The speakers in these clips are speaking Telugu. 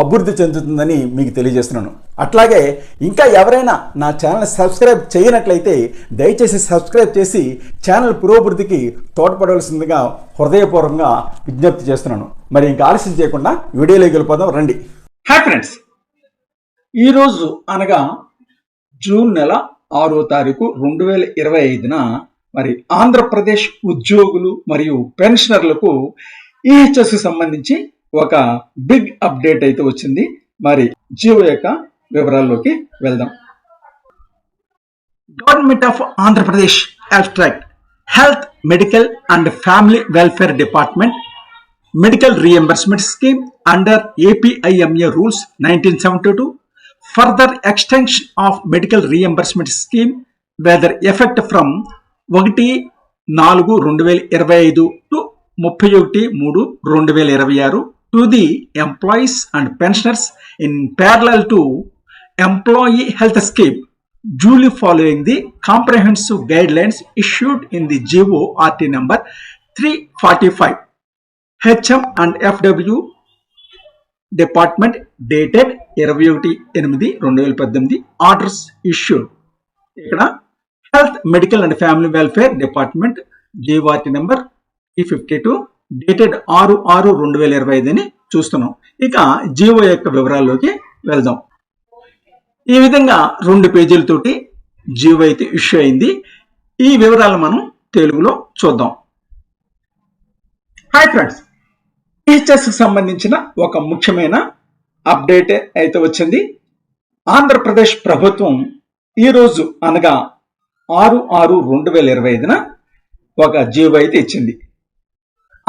అభివృద్ధి చెందుతుందని మీకు తెలియజేస్తున్నాను. అట్లాగే ఇంకా ఎవరైనా నా ఛానల్ సబ్స్క్రైబ్ చేయనట్లయితే దయచేసి సబ్స్క్రైబ్ చేసి ఛానల్ పురోభివృద్ధికి తోడ్పడవలసిందిగా హృదయపూర్వకంగా విజ్ఞప్తి చేస్తున్నాను. మరి ఇంకా ఆలస్యం చేయకుండా వీడియోలోకి వెళ్ళిపోదాం రండి. హాయ్ ఫ్రెండ్స్ ఈరోజు అనగా జూన్ నెల ఆరో తారీఖు రెండు వేల ఇరవై ఐదున మరి ఆంధ్రప్రదేశ్ ఉద్యోగులు మరియు పెన్షనర్లకు ఈహెచ్ఎస్కి సంబంధించి ఒక బిగ్ అప్డేట్ అయితే వచ్చింది. మరి జియో యొక్క వివరాల్లోకి వెళ్దాం. Government of Andhra Pradesh abstract health medical and family welfare department medical reimbursement scheme under APIMA rules nineteen seventy two further extension of medical reimbursement scheme whether effect from ఒకటి నాలుగు రెండు వేల ఇరవై ఐదు టు ముప్పై ఒకటి మూడు రెండు వేల ఇరవై ఆరు to the employees and pensioners in parallel to employee health scheme duly following the comprehensive guidelines issued in the number three number 345 HM and FW department dated ఇరవై ఒకటి ఎనిమిది రెండు వేల పద్దెనిమిది ఆర్డర్స్ ఇష్యూడ్ ఇక్కడ health medical and family welfare department GO RT number three fifty two dated ఆరు ఆరు రెండు వేల ఇరవై ఐదు అని చూస్తున్నాం. ఇక జీవో యొక్క వివరాల్లోకి వెళ్దాం. ఈ విధంగా రెండు పేజీలతోటి జీవో అయితే ఇష్యూ అయింది. ఈ వివరాలు మనం తెలుగులో చూద్దాం. హాయ్ ఫ్రెండ్స్ టీచర్స్కి సంబంధించిన ఒక ముఖ్యమైన అప్డేట్ అయితే వచ్చింది. ఆంధ్రప్రదేశ్ ప్రభుత్వం ఈరోజు అనగా ఆరు ఆరు రెండు వేల ఇరవై ఐదున ఒక జీవో అయితే ఇచ్చింది.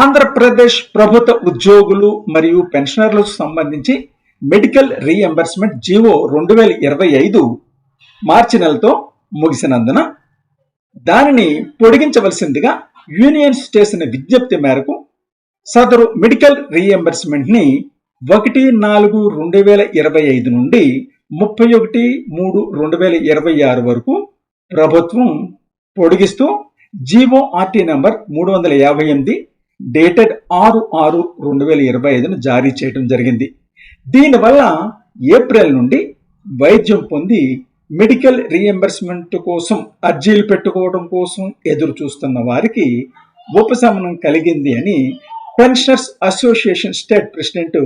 ఆంధ్రప్రదేశ్ ప్రభుత్వ ఉద్యోగులు మరియు పెన్షనర్లకు సంబంధించి మెడికల్ రీఎంబర్స్మెంట్ జీవో రెండు వేల ఇరవై ఐదు మార్చి నెలతో ముగిసినందున దానిని పొడిగించవలసిందిగా యూనియన్స్ చేసిన విజ్ఞప్తి మేరకు సదరు మెడికల్ రీఎంబర్స్మెంట్ని ఒకటి నాలుగు రెండు వేల ఇరవై ఐదు నుండి ముప్పై ఒకటి మూడు రెండు వేల ఇరవై ఆరు వరకు ప్రభుత్వం పొడిగిస్తూ జీవో ఆర్టీ నెంబర్ మూడు వందల యాభై ఎనిమిది డేటెడ్ ఆరు ఆరు రెండు వేల ఇరవై ఐదును జారీ చేయడం జరిగింది. దీనివల్ల ఏప్రిల్ నుండి వైద్యం పొంది మెడికల్ రీఎంబర్స్మెంట్ కోసం అర్జీలు పెట్టుకోవడం కోసం ఎదురు చూస్తున్న వారికి ఉపశమనం కలిగింది అని pensioners association state president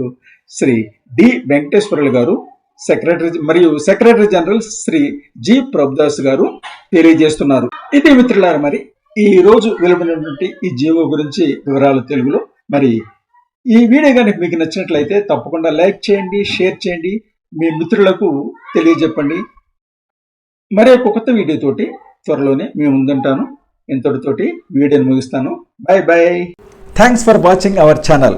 Shri D Venkateswarlu గారు సెక్రటరీ మరియు secretary general Shri G Prabhudas గారు తెలియజేస్తున్నారు. ఇది మిత్రులారు మరి ఈ రోజు వెలువడినటువంటి ఈ జీవో గురించి వివరాలు తెలుగులో. మరి ఈ వీడియో కనుక మీకు నచ్చినట్లయితే తప్పకుండా లైక్ చేయండి షేర్ చేయండి మీ మిత్రులకు తెలియజెప్పండి. మరి ఒక కొత్త వీడియోతోటి త్వరలోనే మేము ముందుంటాను. ఇంతటితోటి వీడియోని ముగిస్తాను. Bye bye thanks for watching our channel